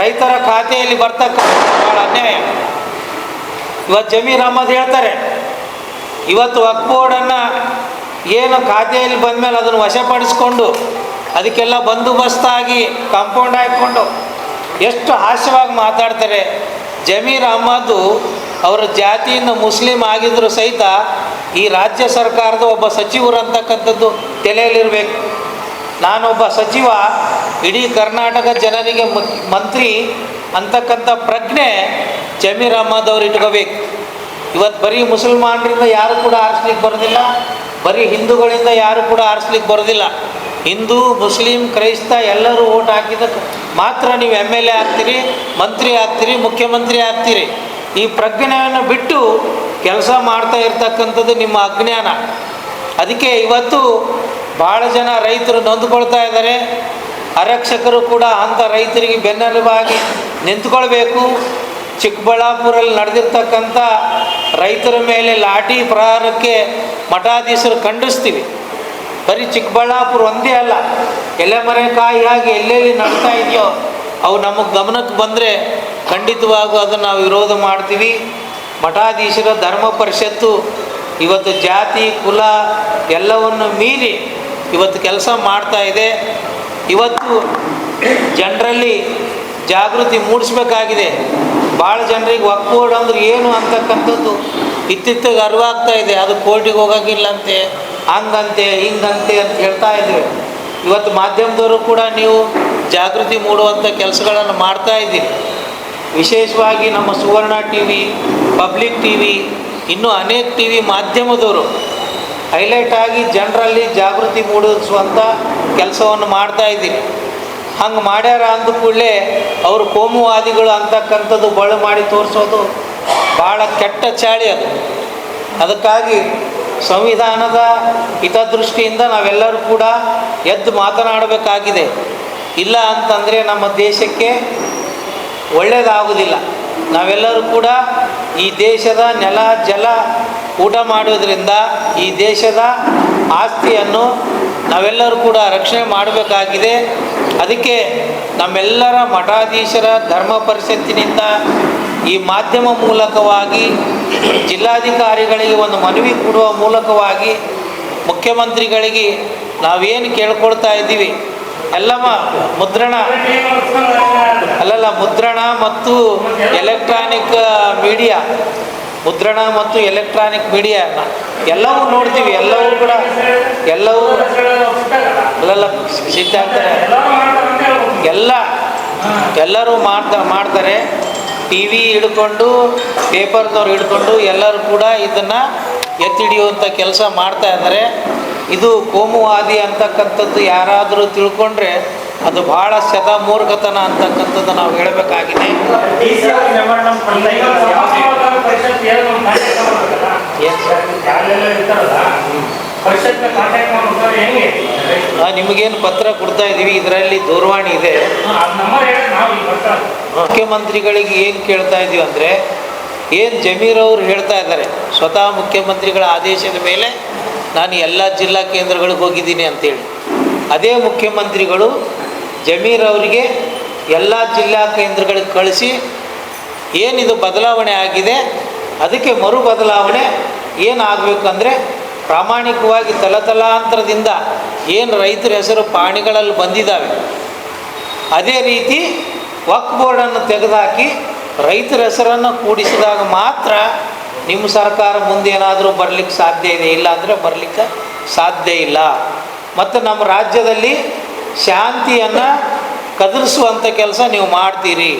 Speaker 3: ರೈತರ ಖಾತೆಯಲ್ಲಿ ಬರ್ತಕ್ಕಂಥ ಭಾಳ ಅನ್ಯಾಯ. ಇವತ್ತು ಜಮೀರ್ ಅಹಮದ್ ಹೇಳ್ತಾರೆ, ಇವತ್ತು ವಕ್ ಬೋರ್ಡನ್ನು ಏನು ಖಾತೆಯಲ್ಲಿ ಬಂದಮೇಲೆ ಅದನ್ನು ವಶಪಡಿಸ್ಕೊಂಡು ಅದಕ್ಕೆಲ್ಲ ಬಂದೋಬಸ್ತಾಗಿ ಕಾಂಪೌಂಡ್ ಹಾಕ್ಕೊಂಡು ಎಷ್ಟು ಹಾಸ್ಯವಾಗಿ ಮಾತಾಡ್ತಾರೆ. ಜಮೀರ್ ಅಹಮದ್ ಅವರ ಜಾತಿಯಿಂದ ಮುಸ್ಲಿಂ ಆಗಿದ್ದರೂ ಸಹಿತ ಈ ರಾಜ್ಯ ಸರ್ಕಾರದ ಒಬ್ಬ ಸಚಿವರು ಅಂತಕ್ಕಂಥದ್ದು ತಲೆಯಲ್ಲಿರಬೇಕು. ನಾನೊಬ್ಬ ಸಚಿವ, ಇಡೀ ಕರ್ನಾಟಕ ಜನರಿಗೆ ಮಂತ್ರಿ ಅಂತಕ್ಕಂಥ ಪ್ರಜ್ಞೆ ಜಮೀರ್ ಅಹಮದ್ ಅವ್ರು ಇಟ್ಕೋಬೇಕು. ಇವತ್ತು ಬರೀ ಮುಸಲ್ಮಾನರಿಂದ ಯಾರು ಕೂಡ ಆರಿಸ್ಲಿಕ್ಕೆ ಬರೋದಿಲ್ಲ, ಬರೀ ಹಿಂದೂಗಳಿಂದ ಯಾರು ಕೂಡ ಆರಿಸ್ಲಿಕ್ಕೆ ಬರೋದಿಲ್ಲ. ಹಿಂದೂ, ಮುಸ್ಲಿಂ, ಕ್ರೈಸ್ತ ಎಲ್ಲರೂ ಓಟ್ ಹಾಕಿದ ಮಾತ್ರ ನೀವು ಎಂ ಎಲ್ ಎ ಆಗ್ತೀರಿ, ಮಂತ್ರಿ ಆಗ್ತೀರಿ, ಮುಖ್ಯಮಂತ್ರಿ ಆಗ್ತೀರಿ. ಈ ಪ್ರಜ್ಞೆಯನ್ನು ಬಿಟ್ಟು ಕೆಲಸ ಮಾಡ್ತಾ ಇರ್ತಕ್ಕಂಥದ್ದು ನಿಮ್ಮ ಅಜ್ಞಾನ. ಅದಕ್ಕೆ ಇವತ್ತು ಭಾಳ ಜನ ರೈತರು ನೊಂದ್ಕೊಳ್ತಾ ಇದ್ದಾರೆ. ಆರಕ್ಷಕರು ಕೂಡ ಅಂಥ ರೈತರಿಗೆ ಬೆನ್ನೆಲುಬಾಗಿ ನಿಂತ್ಕೊಳ್ಬೇಕು. ಚಿಕ್ಕಬಳ್ಳಾಪುರಲ್ಲಿ ನಡೆದಿರ್ತಕ್ಕಂಥ ರೈತರ ಮೇಲೆ ಲಾಠಿ ಪ್ರಹಾರಕ್ಕೆ ಮಠಾಧೀಶರು ಖಂಡಿಸ್ತೀವಿ. ಬರೀ ಚಿಕ್ಕಬಳ್ಳಾಪುರ ಒಂದೇ ಅಲ್ಲ ಎಲೆ ಆಗಿ ಎಲ್ಲೆಲ್ಲಿ ನಡ್ತಾ ಇದೆಯೋ ಅವು ನಮಗೆ ಗಮನಕ್ಕೆ ಬಂದರೆ ಖಂಡಿತವಾಗೂ ಅದನ್ನು ನಾವು ವಿರೋಧ ಮಾಡ್ತೀವಿ. ಮಠಾಧೀಶರ ಧರ್ಮ ಪರಿಷತ್ತು ಇವತ್ತು ಜಾತಿ, ಕುಲ ಎಲ್ಲವನ್ನು ಮೀರಿ ಇವತ್ತು ಕೆಲಸ ಮಾಡ್ತಾ ಇದೆ. ಇವತ್ತು ಜನರಲ್ಲಿ ಜಾಗೃತಿ ಮೂಡಿಸ್ಬೇಕಾಗಿದೆ. ಭಾಳ ಜನರಿಗೆ ಒಕ್ಕೋಡ್ ಅಂದ್ರೆ ಏನು ಅಂತಕ್ಕಂಥದ್ದು ಇತ್ತಿತ್ತಿಗೆ ಅರಿವಾಗ್ತಾ ಇದೆ. ಅದು ಕೋರ್ಟಿಗೆ ಹೋಗೋಕ್ಕಿಲ್ಲಂತೆ, ಹಂಗಂತೆ, ಹಿಂಗಂತೆ ಅಂತ ಹೇಳ್ತಾ ಇದ್ದೀವಿ ಇವತ್ತು ಮಾಧ್ಯಮದವರು ಕೂಡ ನೀವು ಜಾಗೃತಿ ಮೂಡುವಂಥ ಕೆಲಸಗಳನ್ನು ಮಾಡ್ತಾ ಇದ್ದೀರಿ. ವಿಶೇಷವಾಗಿ ನಮ್ಮ Suvarna T V public T V ಇನ್ನೂ ಅನೇಕ ಟಿ ವಿ ಮಾಧ್ಯಮದವರು ಹೈಲೈಟ್ ಆಗಿ ಜನರಲ್ಲಿ ಜಾಗೃತಿ ಮೂಡಿಸುವಂಥ ಕೆಲಸವನ್ನು ಮಾಡ್ತಾ ಇದ್ದೀರಿ. ಹಂಗೆ ಮಾಡ್ಯಾರ ಅಂದ ಕೂಡಲೇ ಅವರು ಕೋಮುವಾದಿಗಳು ಅಂತಕ್ಕಂಥದ್ದು ಬಳು ಮಾಡಿ ತೋರಿಸೋದು ಭಾಳ ಕೆಟ್ಟ ಚಾಳಿ ಅದು. ಅದಕ್ಕಾಗಿ ಸಂವಿಧಾನದ ಹಿತದೃಷ್ಟಿಯಿಂದ ನಾವೆಲ್ಲರೂ ಕೂಡ ಎದ್ದು ಮಾತನಾಡಬೇಕಾಗಿದೆ. ಇಲ್ಲ ಅಂತಂದರೆ ನಮ್ಮ ದೇಶಕ್ಕೆ ಒಳ್ಳೆಯದಾಗುವುದಿಲ್ಲ ನಾವೆಲ್ಲರೂ ಕೂಡ ಈ ದೇಶದ ನೆಲ, ಜಲ ಊಟ ಮಾಡೋದ್ರಿಂದ ಈ ದೇಶದ ಆಸ್ತಿಯನ್ನು ನಾವೆಲ್ಲರೂ ಕೂಡ ರಕ್ಷಣೆ ಮಾಡಬೇಕಾಗಿದೆ. ಅದಕ್ಕೆ ನಮ್ಮೆಲ್ಲರ ಮಠಾಧೀಶರ ಧರ್ಮ ಪರಿಷತ್ತಿನಿಂದ ಈ ಮಾಧ್ಯಮ ಮೂಲಕವಾಗಿ, ಜಿಲ್ಲಾಧಿಕಾರಿಗಳಿಗೆ ಒಂದು ಮನವಿ ಕೊಡುವ ಮೂಲಕವಾಗಿ ಮುಖ್ಯಮಂತ್ರಿಗಳಿಗೆ ನಾವೇನು ಕೇಳ್ಕೊಳ್ತಾ ಇದ್ದೀವಿ? ಎಲ್ಲಮ್ಮ, ಮುದ್ರಣ. ಮುದ್ರಣ ಮತ್ತು ಎಲೆಕ್ಟ್ರಾನಿಕ್ ಮೀಡಿಯಾ ಮುದ್ರಣ ಮತ್ತು ಎಲೆಕ್ಟ್ರಾನಿಕ್ ಮೀಡಿಯಾ ಎಲ್ಲವೂ ನೋಡ್ತೀವಿ, ಎಲ್ಲವೂ ಕೂಡ, ಎಲ್ಲವೂ ಅಲ್ಲೆಲ್ಲ, ಸಿದ್ಧ ಆಗ್ತಾರೆ. ಎಲ್ಲ, ಎಲ್ಲರೂ ಮಾಡ್ತಾ, ಮಾಡ್ತಾರೆ. ಟಿ ವಿ ಹಿಡ್ಕೊಂಡು, ಪೇಪರ್ನವ್ರು ಹಿಡ್ಕೊಂಡು, ಎಲ್ಲರೂ ಕೂಡ ಇದನ್ನು ಎತ್ತಿಡಿಯುವಂಥ ಕೆಲಸ ಮಾಡ್ತಾ ಇದ್ದಾರೆ. ಇದು ಕೋಮುವಾದಿ ಅಂತಕ್ಕಂಥದ್ದು ಯಾರಾದರೂ ತಿಳ್ಕೊಂಡ್ರೆ ಅದು ಬಹಳ ಶತ ಮೂರ್ಖತನ ಅಂತಕ್ಕಂಥದ್ದು ನಾವು ಹೇಳಬೇಕಾಗಿದೆ. ನಿಮಗೇನು ಪತ್ರ ಕೊಡ್ತಾ ಇದ್ದೀವಿ ಇದರಲ್ಲಿ ದೂರವಾಣಿ ಇದೆ. ಮುಖ್ಯಮಂತ್ರಿಗಳಿಗೆ ಏನು ಕೇಳ್ತಾ ಇದ್ದೀವಿ ಅಂದರೆ ಏನು ಜಮೀರ್ ಅವರು ಹೇಳ್ತಾ ಇದ್ದಾರೆ ಸ್ವತಃ ಮುಖ್ಯಮಂತ್ರಿಗಳ ಆದೇಶದ ಮೇಲೆ ನಾನು ಎಲ್ಲ ಜಿಲ್ಲಾ ಕೇಂದ್ರಗಳಿಗೆ ಹೋಗಿದ್ದೀನಿ ಅಂತೇಳಿ. ಅದೇ ಮುಖ್ಯಮಂತ್ರಿಗಳು ಜಮೀರ್ ಅವರಿಗೆ ಎಲ್ಲ ಜಿಲ್ಲಾ ಕೇಂದ್ರಗಳಿಗೆ ಕಳಿಸಿ ಏನಿದು ಬದಲಾವಣೆ ಆಗಿದೆ, ಅದಕ್ಕೆ ಮರು ಬದಲಾವಣೆ ಏನಾಗಬೇಕಂದ್ರೆ ಪ್ರಾಮಾಣಿಕವಾಗಿ ತಲತಲಾಂತರದಿಂದ ಏನು ರೈತರ ಹೆಸರು ಪಾಣಿಗಳಲ್ಲಿ ಬಂದಿದ್ದಾವೆ ಅದೇ ರೀತಿ ವಕ್ ಬೋರ್ಡನ್ನು ತೆಗೆದುಹಾಕಿ ರೈತರ ಹೆಸರನ್ನು ಕೂಡಿಸಿದಾಗ ಮಾತ್ರ ನಿಮ್ಮ ಸರ್ಕಾರ ಮುಂದೇನಾದರೂ ಬರಲಿಕ್ಕೆ ಸಾಧ್ಯ ಇದೆ, ಇಲ್ಲ ಅಂದರೆ ಬರಲಿಕ್ಕೆ ಸಾಧ್ಯ ಇಲ್ಲ. ಮತ್ತು ನಮ್ಮ ರಾಜ್ಯದಲ್ಲಿ ಶಾಂತಿಯನ್ನು ಕದಲಿಸುವಂಥ ಕೆಲಸ ನೀವು ಮಾಡ್ತೀರಿ.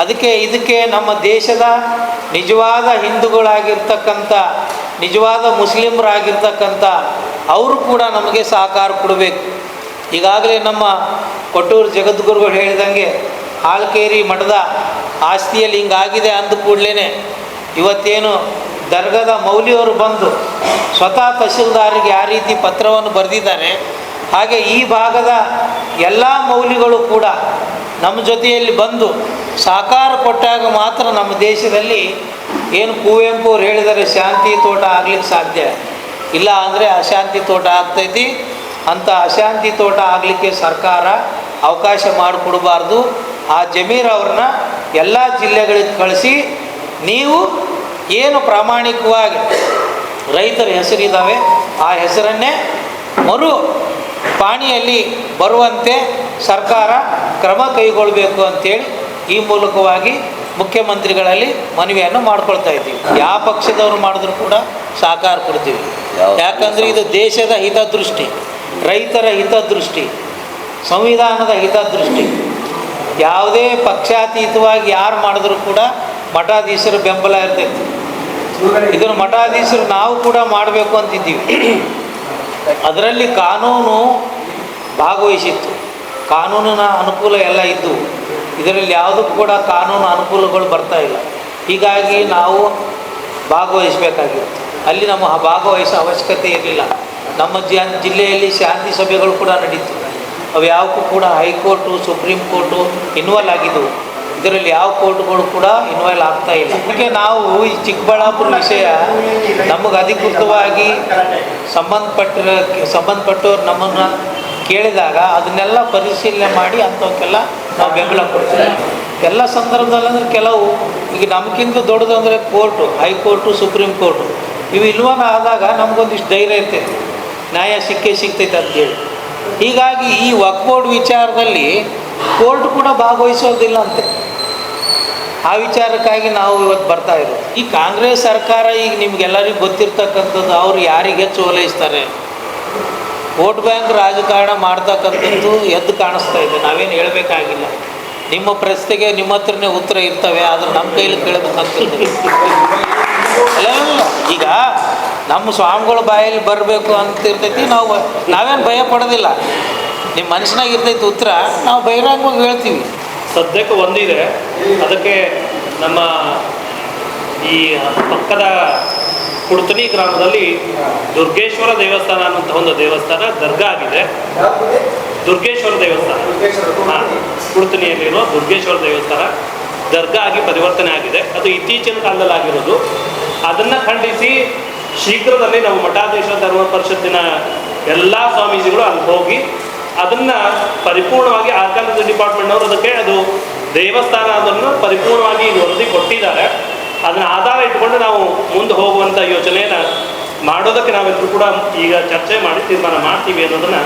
Speaker 3: ಅದಕ್ಕೆ ಇದಕ್ಕೆ ನಮ್ಮ ದೇಶದ ನಿಜವಾದ ಹಿಂದೂಗಳಾಗಿರ್ತಕ್ಕಂಥ, ನಿಜವಾದ ಮುಸ್ಲಿಮರಾಗಿರ್ತಕ್ಕಂಥ ಅವರು ಕೂಡ ನಮಗೆ ಸಹಕಾರ ಕೊಡಬೇಕು. ಈಗಾಗಲೇ ನಮ್ಮ ಕೊಟ್ಟೂರು ಜಗದ್ಗುರುಗಳು ಹೇಳಿದಂಗೆ ಹಾಲ್ಕೇರಿ ಮಠದ ಆಸ್ತಿಯಲ್ಲಿ ಹಿಂಗಾಗಿದೆ ಅಂದ ಕೂಡಲೇ ಇವತ್ತೇನು ದರ್ಗದ ಮೌಲ್ಯವರು ಬಂದು ಸ್ವತಃ ತಹಶೀಲ್ದಾರಿಗೆ ಯಾವ ರೀತಿ ಪತ್ರವನ್ನು ಬರೆದಿದ್ದಾರೆ. ಹಾಗೆ ಈ ಭಾಗದ ಎಲ್ಲ ಮೌಲ್ಯಗಳು ಕೂಡ ನಮ್ಮ ಜೊತೆಯಲ್ಲಿ ಬಂದು ಸಾಕಾರ ಕೊಟ್ಟಾಗ ಮಾತ್ರ ನಮ್ಮ ದೇಶದಲ್ಲಿ ಏನು ಕುವೆಂಪು ಅವ್ರು ಹೇಳಿದರೆ ಶಾಂತಿ ತೋಟ ಆಗ್ಲಿಕ್ಕೆ ಸಾಧ್ಯ. ಇಲ್ಲ ಅಂದರೆ ಅಶಾಂತಿ ತೋಟ ಆಗ್ತೈತಿ. ಅಂಥ ಅಶಾಂತಿ ತೋಟ ಆಗಲಿಕ್ಕೆ ಸರ್ಕಾರ ಅವಕಾಶ ಮಾಡಿಕೊಡಬಾರ್ದು. ಆ ಜಮೀರ್ ಅವ್ರನ್ನ ಎಲ್ಲ ಜಿಲ್ಲೆಗಳಿಗೆ ಕಳಿಸಿ ನೀವು ಏನು ಪ್ರಾಮಾಣಿಕವಾಗಿ ರೈತರ ಹೆಸರಿದ್ದಾವೆ, ಆ ಹೆಸರನ್ನೇ ಮರು ಪಾಣಿಯಲ್ಲಿ ಬರುವಂತೆ ಸರ್ಕಾರ ಕ್ರಮ ಕೈಗೊಳ್ಳಬೇಕು ಅಂತೇಳಿ ಈ ಮೂಲಕವಾಗಿ ಮುಖ್ಯಮಂತ್ರಿಗಳಲ್ಲಿ ಮನವಿಯನ್ನು ಮಾಡ್ಕೊಳ್ತಾ ಇದ್ದೀವಿ. ಯಾವ ಪಕ್ಷದವರು ಮಾಡಿದ್ರು ಕೂಡ ಸಹಕಾರ ಕೊಡ್ತೀವಿ. ಯಾಕಂದರೆ ಇದು ದೇಶದ ಹಿತದೃಷ್ಟಿ ರೈತರ ಹಿತದೃಷ್ಟಿ ಸಂವಿಧಾನದ ಹಿತದೃಷ್ಟಿ. ಯಾವುದೇ ಪಕ್ಷಾತೀತವಾಗಿ ಯಾರು ಮಾಡಿದ್ರು ಕೂಡ ಮಠಾಧೀಶರ ಬೆಂಬಲ ಇರ್ತೈತಿ. ಇದನ್ನು ಮಠಾಧೀಶರು ನಾವು ಕೂಡ ಮಾಡಬೇಕು ಅಂತಿದ್ದೀವಿ. ಅದರಲ್ಲಿ ಕಾನೂನು ಭಾಗವಹಿಸಿತ್ತು. ಕಾನೂನಿನ ಅನುಕೂಲ ಎಲ್ಲ ಇದ್ದು, ಇದರಲ್ಲಿ ಯಾವುದಕ್ಕೂ ಕೂಡ ಕಾನೂನು ಅನುಕೂಲಗಳು ಬರ್ತಾ ಇಲ್ಲ. ಹೀಗಾಗಿ ನಾವು ಭಾಗವಹಿಸಬೇಕಾಗಿತ್ತು. ಅಲ್ಲಿ ನಮ್ಮ ಭಾಗವಹಿಸೋ ಅವಶ್ಯಕತೆ ಇರಲಿಲ್ಲ. ನಮ್ಮ ಜಿಲ್ಲೆಯಲ್ಲಿ ಶಾಂತಿ ಸಭೆಗಳು ಕೂಡ ನಡೀತು. ಅವು ಯಾವಕ್ಕೂ ಕೂಡ ಹೈಕೋರ್ಟು, ಸುಪ್ರೀಂ ಕೋರ್ಟು ಇನ್ವಾಲ್ವ್ ಆಗಿದ್ದವು. ಇದರಲ್ಲಿ ಯಾವ ಕೋರ್ಟ್ಗಳು ಕೂಡ ಇನ್ವಾಲ್ವ್ ಆಗ್ತಾ ಇಲ್ಲ. ಹೀಗೆ ನಾವು ಈ ಚಿಕ್ಕಬಳ್ಳಾಪುರ ವಿಷಯ ನಮಗೆ ಅಧಿಕೃತವಾಗಿ ಸಂಬಂಧಪಟ್ಟ, ಸಂಬಂಧಪಟ್ಟವ್ರು ನಮ್ಮನ್ನು ಕೇಳಿದಾಗ ಅದನ್ನೆಲ್ಲ ಪರಿಶೀಲನೆ ಮಾಡಿ ಅಂಥವಕ್ಕೆಲ್ಲ ನಾವು ಬೆಂಬಲ ಕೊಡ್ತೀವಿ. ಎಲ್ಲ ಸಂದರ್ಭದಲ್ಲಿ ಅಂದರೆ ಕೆಲವು, ಈಗ ನಮಗಿಂತ ದೊಡ್ಡದು ಅಂದರೆ ಕೋರ್ಟು, ಹೈಕೋರ್ಟು, ಸುಪ್ರೀಂ ಕೋರ್ಟು, ಇವು ಇಲ್ವನ ಆದಾಗ ನಮಗೊಂದಿಷ್ಟು ಧೈರ್ಯ ಇರ್ತೈತೆ. ನ್ಯಾಯ ಸಿಕ್ಕೇ ಸಿಗ್ತೈತೆ ಅಂತೇಳಿ. ಹೀಗಾಗಿ ಈ ವಕ್ಬೋರ್ಡ್ ವಿಚಾರದಲ್ಲಿ ಕೋರ್ಟ್ ಕೂಡ ಭಾಗವಹಿಸೋದಿಲ್ಲ ಅಂತೆ. ಆ ವಿಚಾರಕ್ಕಾಗಿ ನಾವು ಇವತ್ತು ಬರ್ತಾ ಇರೋದು. ಈ ಕಾಂಗ್ರೆಸ್ ಸರ್ಕಾರ ಈಗ ನಿಮ್ಗೆಲ್ಲರಿಗೂ ಗೊತ್ತಿರ್ತಕ್ಕಂಥದ್ದು ಅವ್ರು ಯಾರಿಗೆ ಚೋಲೈಸ್ತಾರೆ ವೋಟ್ ಬ್ಯಾಂಕ್ ರಾಜಕಾರಣ ಮಾಡ್ತಕ್ಕಂಥದ್ದು ಎದ್ದು ಕಾಣಿಸ್ತಾ ಇದೆ. ನಾವೇನು ಹೇಳಬೇಕಾಗಿಲ್ಲ. ನಿಮ್ಮ ಪ್ರಶ್ನೆಗೆ ನಿಮ್ಮ ಹತ್ರನೇ ಉತ್ತರ ಇರ್ತವೆ, ಆದ್ರೆ ನಮ್ಮ ಕೈಲಿ ಅಲ್ಲ. ಈಗ ನಮ್ಮ ಸ್ವಾಮಿಗಳ ಬಾಯಲ್ಲಿ ಬರಬೇಕು ಅಂತ ಇರ್ತೈತಿ, ನಾವು ನಾವೇನು ಭಯ ಪಡೋದಿಲ್ಲ. ನಿಮ್ಮ ಮನಸ್ಸಿನಾಗ ಇರ್ತೈತಿ ಉತ್ತರ, ನಾವು ಬಹಿರಂಗವಾಗಿ ಹೇಳ್ತೀವಿ.
Speaker 4: ಸದ್ಯಕ್ಕೆ ಒಂದಿದೆ. ಅದಕ್ಕೆ ನಮ್ಮ ಈ ಪಕ್ಕದ ಕುಡ್ತನಿ ಗ್ರಾಮದಲ್ಲಿ ದುರ್ಗೇಶ್ವರ ದೇವಸ್ಥಾನ ಅನ್ನುವಂಥ ಒಂದು ದೇವಸ್ಥಾನ ದರ್ಗಾ ಆಗಿದೆ. ದುರ್ಗೇಶ್ವರ ದೇವಸ್ಥಾನ. ಕುಡ್ತನಿಯಲ್ಲಿರೋ ದುರ್ಗೇಶ್ವರ ದೇವಸ್ಥಾನ ದರ್ಗಾ ಆಗಿ ಪರಿವರ್ತನೆ ಆಗಿದೆ. ಅದು ಇತ್ತೀಚಿನ ಕಾಲದಲ್ಲಿ ಆಗಿರೋದು. ಅದನ್ನು ಖಂಡಿಸಿ ಶೀಘ್ರದಲ್ಲಿ ನಾವು ಮಠಾಧೀಶ ಧರ್ಮ ಪರಿಷತ್ತಿನ ಎಲ್ಲ ಸ್ವಾಮೀಜಿಗಳು ಅಲ್ಲಿ ಹೋಗಿ ಅದನ್ನ ಪರಿಪೂರ್ಣವಾಗಿ ಆಧ್ಯಾತ್ಮಿಕ ಡಿಪಾರ್ಟ್ಮೆಂಟ್ ಅವರು ಅದಕ್ಕೆ ಅದು ದೇವಸ್ಥಾನ ಅದನ್ನು ಪರಿಪೂರ್ಣವಾಗಿ ವರದಿ ಕೊಟ್ಟಿದ್ದಾರೆ. ಅದನ್ನ ಆಧಾರ ಇಟ್ಕೊಂಡು ನಾವು ಮುಂದೆ ಹೋಗುವಂಥ ಯೋಚನೆಯನ್ನು ಮಾಡೋದಕ್ಕೆ ನಾವೆಲ್ಲರೂ ಕೂಡ ಈಗ ಚರ್ಚೆ ಮಾಡಿ ತೀರ್ಮಾನ ಮಾಡ್ತೀವಿ ಅನ್ನೋದನ್ನ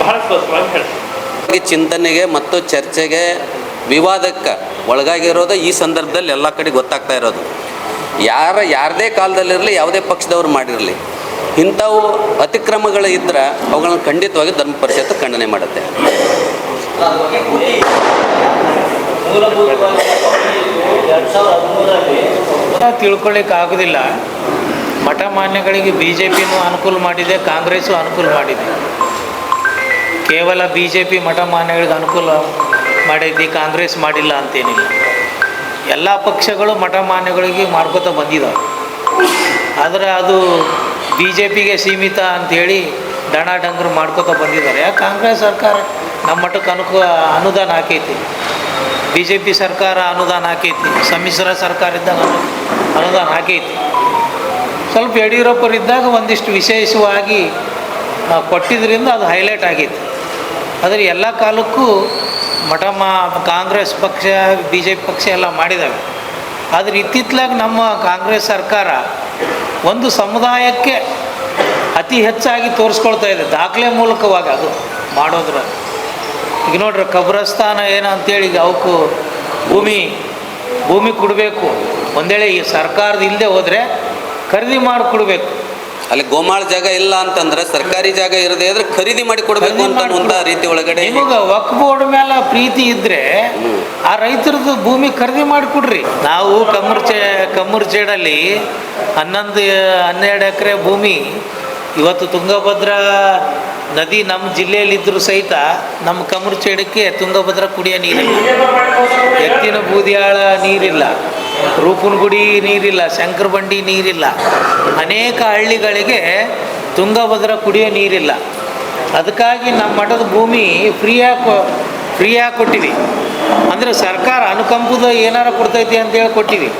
Speaker 4: ಬಹಳ ಸ್ಪಷ್ಟವಾಗಿ ಹೇಳ್ತೀವಿ
Speaker 5: ಚಿಂತನೆಗೆ ಮತ್ತು ಚರ್ಚೆಗೆ ವಿವಾದಕ್ಕೆ ಒಳಗಾಗಿರೋದು ಈ ಸಂದರ್ಭದಲ್ಲಿ ಎಲ್ಲ ಕಡೆ ಗೊತ್ತಾಗ್ತಾ ಇರೋದು. ಯಾರ ಯಾರದೇ ಕಾಲದಲ್ಲಿರಲಿ, ಯಾವುದೇ ಪಕ್ಷದವ್ರು ಮಾಡಿರಲಿ ಇಂಥವು ಅತಿಕ್ರಮಗಳು ಇದ್ದರೆ ಅವುಗಳನ್ನು ಖಂಡಿತವಾಗಿ ಧರ್ಮ ಪರಿಷತ್ತು ಖಂಡನೆ ಮಾಡುತ್ತೆ.
Speaker 3: ತಿಳ್ಕೊಳ್ಳಿಕ್ಕೆ ಆಗೋದಿಲ್ಲ. ಮಠ ಮಾನ್ಯಗಳಿಗೆ ಬಿ ಜೆ ಪಿನೂ ಅನುಕೂಲ ಮಾಡಿದೆ, ಕಾಂಗ್ರೆಸ್ಸು ಅನುಕೂಲ ಮಾಡಿದೆ. ಕೇವಲ ಬಿ ಜೆ ಪಿ ಮಠ ಮಾನ್ಯಗಳಿಗೆ ಅನುಕೂಲ ಮಾಡಿದ್ದು ಕಾಂಗ್ರೆಸ್ ಮಾಡಿಲ್ಲ ಅಂತೇನಿಲ್ಲ. ಎಲ್ಲ ಪಕ್ಷಗಳು ಮಠ ಮಾನ್ಯಗಳಿಗೆ ಮಾಡ್ಕೋತ ಬಂದಿದ್ದಾವೆ ಆದರೆ ಅದು ಬಿ ಜೆ ಪಿಗೆ ಸೀಮಿತ ಅಂಥೇಳಿ ದಣ ಡಂಗರು ಮಾಡ್ಕೋತ ಬಂದಿದ್ದಾರೆ. ಕಾಂಗ್ರೆಸ್ ಸರ್ಕಾರ ನಮ್ಮ ಮಟ್ಟಕ್ಕೆ ಅನುಕೂ, ಅನುದಾನ ಹಾಕೈತಿ? ಬಿ ಜೆ ಪಿ ಸರ್ಕಾರ ಅನುದಾನ ಹಾಕೈತಿ. ಸಮ್ಮಿಶ್ರ ಸರ್ಕಾರ ಇದ್ದಾಗ ಅನು, ಅನುದಾನ ಹಾಕೈತಿ. ಸ್ವಲ್ಪ ಯಡಿಯೂರಪ್ಪರಿದ್ದಾಗ ಒಂದಿಷ್ಟು ವಿಶೇಷವಾಗಿ ಕೊಟ್ಟಿದ್ದರಿಂದ ಅದು ಹೈಲೈಟ್ ಆಗೈತಿ. ಆದರೆ ಎಲ್ಲ ಕಾಲಕ್ಕೂ ಮಠ ಕಾಂಗ್ರೆಸ್ ಪಕ್ಷ ಬಿ ಜೆ ಪಿ ಪಕ್ಷ ಎಲ್ಲ ಮಾಡಿದ್ದಾವೆ ಆದರೆ ಇತ್ತಿತ್ತಲಾಗ ನಮ್ಮ ಕಾಂಗ್ರೆಸ್ ಸರ್ಕಾರ ಒಂದು ಸಮುದಾಯಕ್ಕೆ ಅತಿ ಹೆಚ್ಚಾಗಿ ತೋರಿಸ್ಕೊಳ್ತಾ ಇದೆ. ದಾಖಲೆ ಮೂಲಕವಾಗಿ ಅದು ಮಾಡೋದ್ರ ಈಗ ನೋಡ್ರಿ ಕಬ್ರಸ್ತಾನ ಏನು ಅಂತೇಳಿ ಈಗ ಅವಕ್ಕೂ ಭೂಮಿ ಭೂಮಿ ಕೊಡಬೇಕು. ಒಂದೇಳೆ ಈ ಸರ್ಕಾರದ ಇಲ್ಲದೆ ಹೋದರೆ ಖರೀದಿ ಮಾಡಿ ಕೊಡಬೇಕು
Speaker 5: ಅಲ್ಲಿ ಗೋಮಾಳ ಜಾಗ ಇಲ್ಲ ಅಂತಂದ್ರೆ ಸರ್ಕಾರಿ ಜಾಗ ಇರದೆ ಇದ್ರೆ ಖರೀದಿ ಮಾಡಿ ಕೊಡಬೇಕು ಅಂತ ರೀತಿ ಒಳಗಡೆ
Speaker 3: ನಿಮಗೆ ವಕ್ ಬೋರ್ಡ್ ಮೇಲೆ ಪ್ರೀತಿ ಇದ್ರೆ ಆ ರೈತರದ್ದು ಭೂಮಿ ಖರೀದಿ ಮಾಡಿಕೊಡ್ರಿ ನಾವು ಕಮ್ಮರ್ಚೆ ಕಮ್ಮರ್ಚೇಡಲ್ಲಿ ಹನ್ನೊಂದು ಹನ್ನೆರಡು ಎಕರೆ ಭೂಮಿ ಇವತ್ತು ತುಂಗಭದ್ರಾ ನದಿ ನಮ್ಮ ಜಿಲ್ಲೆಯಲ್ಲಿದ್ದರೂ ಸಹಿತ ನಮ್ಮ ಕಮರ್ಚೇಡಕ್ಕೆ ತುಂಗಭದ್ರಾ ಕುಡಿಯೋ ನೀರಿಲ್ಲ. ಎತ್ತಿನ ಬೂದಿಯಾಳ ನೀರಿಲ್ಲ. ರೂಪನಗುಡಿ ನೀರಿಲ್ಲ ಶಂಕರಬಂಡಿ ನೀರಿಲ್ಲ. ಅನೇಕ ಹಳ್ಳಿಗಳಿಗೆ ತುಂಗಭದ್ರ ಕುಡಿಯೋ ನೀರಿಲ್ಲ. ಅದಕ್ಕಾಗಿ ನಮ್ಮ ಮಠದ ಭೂಮಿ ಫ್ರೀಯಾಗಿ ಫ್ರೀಯಾಗಿ ಕೊಟ್ಟಿವಿ. ಅಂದರೆ ಸರ್ಕಾರ ಅನುಕಂಪದ ಏನಾರು ಕೊಡ್ತೈತಿ ಅಂತೇಳಿ ಕೊಟ್ಟಿವಿ.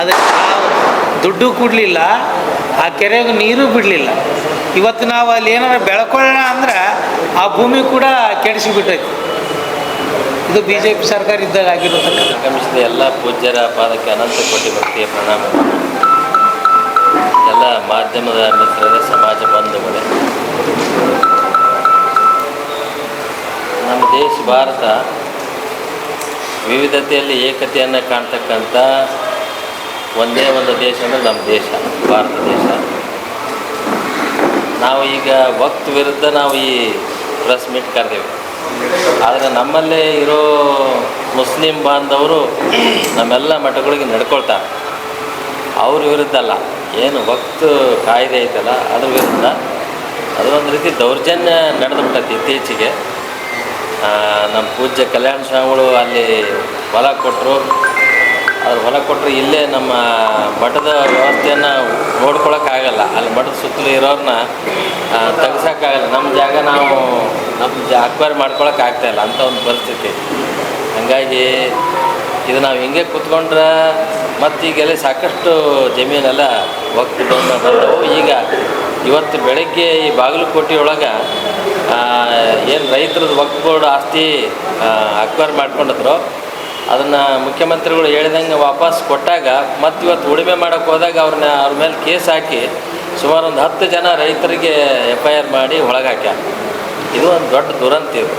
Speaker 3: ಅದಕ್ಕೆ ದುಡ್ಡು ಕೊಡಲಿಲ್ಲ, ಆ ಕೆರೆಗೆ ನೀರು ಬಿಡಲಿಲ್ಲ. ಇವತ್ತು ನಾವು ಅಲ್ಲಿ ಏನಾರು ಬೆಳ್ಕೊಳ್ಳೋಣ ಅಂದ್ರೆ ಆ ಭೂಮಿ ಕೂಡ ಕೆಡಿಸಿಬಿಟ್ಟೈತಿ ಇದು ಬಿ ಜೆ ಪಿ ಸರ್ಕಾರ ಇದ್ದಾಗ
Speaker 6: ಆಗಮಿಸಿದ ಎಲ್ಲ ಪೂಜ್ಯರ ಪಾದಕ್ಕೆ ಅನಂತ ಕೋಟಿ ಭಕ್ತಿಯ ಪ್ರಣಾಮ. ಎಲ್ಲ ಮಾಧ್ಯಮದ ಮಿತ್ರರೇ, ಸಮಾಜ ಬಂಧುಗಳೇ. ನಮ್ಮ ದೇಶ, ಭಾರತ ವಿವಿಧತೆಯಲ್ಲಿ ಏಕತೆಯನ್ನು ಕಾಣ್ತಕ್ಕಂಥ ಒಂದೇ ಒಂದು ದೇಶ ಅಂದರೆ ನಮ್ಮ ದೇಶ, ಭಾರತ ದೇಶ. ನಾವು ಈಗ ವಕ್ತ್ ವಿರುದ್ಧ ನಾವು ಈ ಪ್ರೆಸ್ ಮೀಟ್ ಕರೆದೇವೆ. ಆದರೆ ನಮ್ಮಲ್ಲೇ ಇರೋ ಮುಸ್ಲಿಂ ಬಾಂಧವರು ನಮ್ಮೆಲ್ಲ ಮಠಗಳಿಗೆ ನಡ್ಕೊಳ್ತಾರೆ. ಅವ್ರ ವಿರುದ್ಧ ಅಲ್ಲ, ಏನು ಭಕ್ತ ಕಾಯ್ದೆ ಐತಲ್ಲ, ಅದ್ರ ವಿರುದ್ಧ ಅದು ಒಂದು ರೀತಿ ದೌರ್ಜನ್ಯ ನಡೆದುಬಿಟ್ಟೈತಿ ಇತ್ತೀಚೆಗೆ. ನಮ್ಮ ಪೂಜ್ಯ ಕಲ್ಯಾಣ ಸ್ವಾಮಿಗಳು ಅಲ್ಲಿ ಬಲ ಕೊಟ್ಟರು ಅವ್ರು ಹೊಲ ಕೊಟ್ಟರೆ ಇಲ್ಲೇ ನಮ್ಮ ಮಠದ ವ್ಯವಸ್ಥೆಯನ್ನು ನೋಡ್ಕೊಳಕ್ಕಾಗಲ್ಲ. ಅಲ್ಲಿ ಮಠದ ಸುತ್ತಲೂ ಇರೋರನ್ನ ತೆಗ್ಸೋಕ್ಕಾಗಲ್ಲ. ನಮ್ಮ ಜಾಗ ನಾವು ನಮ್ಮ ಜಾ, ಅಕ್ವೈರ್ ಮಾಡ್ಕೊಳಕ್ಕೆ ಆಗ್ತಾಯಿಲ್ಲ ಅಂಥ ಒಂದು ಪರಿಸ್ಥಿತಿ. ಹಾಗಾಗಿ ಇದು ನಾವು ಹಿಂಗೆ ಕೂತ್ಕೊಂಡ್ರೆ ಮತ್ತು ಈಗೆಲ್ಲ ಸಾಕಷ್ಟು ಜಮೀನೆಲ್ಲ ಹೋಗ್ತಿದ್ದು ಬಂದವು. ಈಗ ಇವತ್ತು ಬೆಳಗ್ಗೆ ಈ ಬಾಗಲಕೋಟೆ ಒಳಗೆ ಏನು ರೈತರದ್ದು ವಕ್ಫ್ ಬೋರ್ಡ್ ಆಸ್ತಿ ಅಕ್ವೈರ್ ಮಾಡ್ಕೊಂಡಿದ್ರು. ಅದನ್ನು ಮುಖ್ಯಮಂತ್ರಿಗಳು ಹೇಳಿದಂಗೆ ವಾಪಸ್ ಕೊಟ್ಟಾಗ ಮತ್ತು ಇವತ್ತು ಉಳುಮೆ ಮಾಡೋಕ್ಕೆ ಹೋದಾಗ ಅವ್ರನ್ನ ಅವ್ರ ಮೇಲೆ ಕೇಸ್ ಹಾಕಿ ಸುಮಾರು ಒಂದು ಹತ್ತು ಜನ ರೈತರಿಗೆ ಎಫ್ ಐ ಆರ್ ಮಾಡಿ ಒಳಗಾಕ್ಯ ಇದು ಒಂದು ದೊಡ್ಡ ದುರಂತ ಇದು.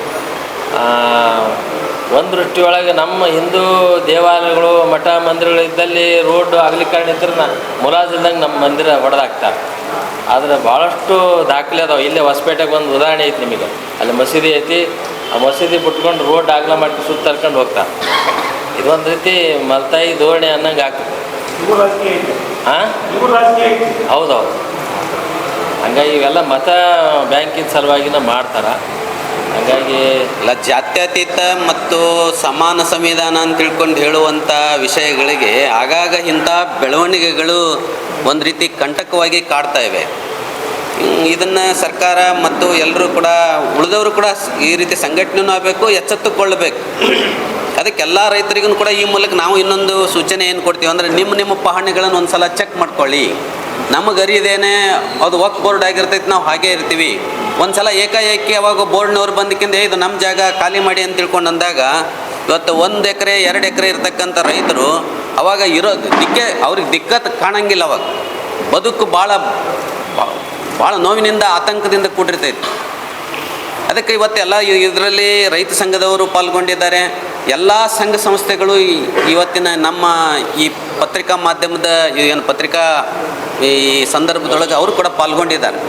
Speaker 6: ಒಂದು ದೃಷ್ಟಿಯೊಳಗೆ ನಮ್ಮ ಹಿಂದೂ ದೇವಾಲಯಗಳು, ಮಠ ಮಂದಿರಗಳು ಇದ್ದಲ್ಲಿ ರೋಡ್ ಅಗಲೀಕರಣ ಇದ್ರೆ ಮುಲಾಜಿಲ್ದಂಗೆ ನಮ್ಮ ಮಂದಿರ ಹೊಡೆದಾಕ್ತಾರೆ. ಆದರೆ ಭಾಳಷ್ಟು ದಾಖಲೆ ಅದಾವೆ. ಇಲ್ಲೇ ಹೊಸಪೇಟೆಗೆ ಒಂದು ಉದಾಹರಣೆ ಐತಿ ನಿಮಗೆ. ಅಲ್ಲಿ ಮಸೀದಿ ಐತಿ. ಆ ಮಸೀದಿ ಬಿಟ್ಕೊಂಡು ರೋಡ್ ಆಗ್ಲ ಮಾಡಿ ಸುತ್ತ ತರ್ಕೊಂಡು ಹೋಗ್ತಾರೆ. ಇದೊಂದು ರೀತಿ ಮಲ್ತಾಯಿ ಧೋರಣೆ ಅನ್ನಂಗೆ ಆಗ್ತದೆ ಹಾಂ ಹೌದೌದು. ಹಂಗಾಗಿ ಇವೆಲ್ಲ ಮತ ಬ್ಯಾಂಕಿನ ಸಲುವಾಗಿನ ಮಾಡ್ತಾರೆ. ಹಾಗಾಗಿ
Speaker 5: ಇಲ್ಲ ಜಾತ್ಯತೀತ ಮತ್ತು ಸಮಾನ ಸಂವಿಧಾನ ಅಂತ ತಿಳ್ಕೊಂಡು ಹೇಳುವಂಥ ವಿಷಯಗಳಿಗೆ ಆಗಾಗ ಇಂಥ ಬೆಳವಣಿಗೆಗಳು ಒಂದು ರೀತಿ ಕಂಟಕವಾಗಿ ಕಾಡ್ತಾ ಇವೆ. ಇದನ್ನು ಇದನ್ನ ಸರ್ಕಾರ ಮತ್ತು ಎಲ್ಲರೂ ಕೂಡ ಉಳಿದವರು ಕೂಡ ಈ ರೀತಿ ಸಂಘಟನೆಯೂ ಆಗಬೇಕು ಎಚ್ಚೆತ್ತುಕೊಳ್ಳಬೇಕು. ಅದಕ್ಕೆ ಎಲ್ಲ ರೈತರಿಗೂ ಕೂಡ ಈ ಮೂಲಕ ನಾವು ಇನ್ನೊಂದು ಸೂಚನೆ ಏನು ಕೊಡ್ತೀವಿ. ಅಂದರೆ ನಿಮ್ಮ ನಿಮ್ಮ ಪಹಣಿಗಳನ್ನು ಒಂದು ಸಲ ಚೆಕ್ ಮಾಡ್ಕೊಳ್ಳಿ ನಮಗೆ ಅರಿಯದೇನೆ ಅದು ವಕ್ ಬೋರ್ಡ್ ಆಗಿರ್ತೈತೆ ನಾವು ಹಾಗೇ ಇರ್ತೀವಿ. ಒಂದು ಸಲ ಏಕಾಏಕಿ ಅವಾಗ ಬೋರ್ಡ್ನವ್ರು ಬಂದಕ್ಕಿಂತ "ಏ, ಇದು ನಮ್ಮ ಜಾಗ ಖಾಲಿ ಮಾಡಿ ಅಂತ ತಿಳ್ಕೊಂಡು ಅಂದಾಗ ಇವತ್ತು ಒಂದು ಎಕರೆ ಎರಡು ಎಕರೆ ಇರತಕ್ಕಂಥ ರೈತರು ಅವಾಗ ಇರೋ ದಿಕ್ಕೆ ಅವ್ರಿಗೆ ದಿಕ್ಕತ್ತು ಕಾಣಂಗಿಲ್ಲ ಅವಾಗ. ಬದುಕು ಭಾಳ ಭಾಳ ನೋವಿನಿಂದ ಆತಂಕದಿಂದ ಕೂಡಿರ್ತೈತಿ. ಅದಕ್ಕೆ ಇವತ್ತೆಲ್ಲ ಇದರಲ್ಲಿ ರೈತ ಸಂಘದವರು ಪಾಲ್ಗೊಂಡಿದ್ದಾರೆ. ಎಲ್ಲ ಸಂಘ ಸಂಸ್ಥೆಗಳು ಇವತ್ತಿನ ನಮ್ಮ ಈ ಪತ್ರಿಕಾ ಮಾಧ್ಯಮದ ಏನು ಪತ್ರಿಕಾ ಈ ಸಂದರ್ಭದೊಳಗೆ ಅವರು ಕೂಡ ಪಾಲ್ಗೊಂಡಿದ್ದಾರೆ.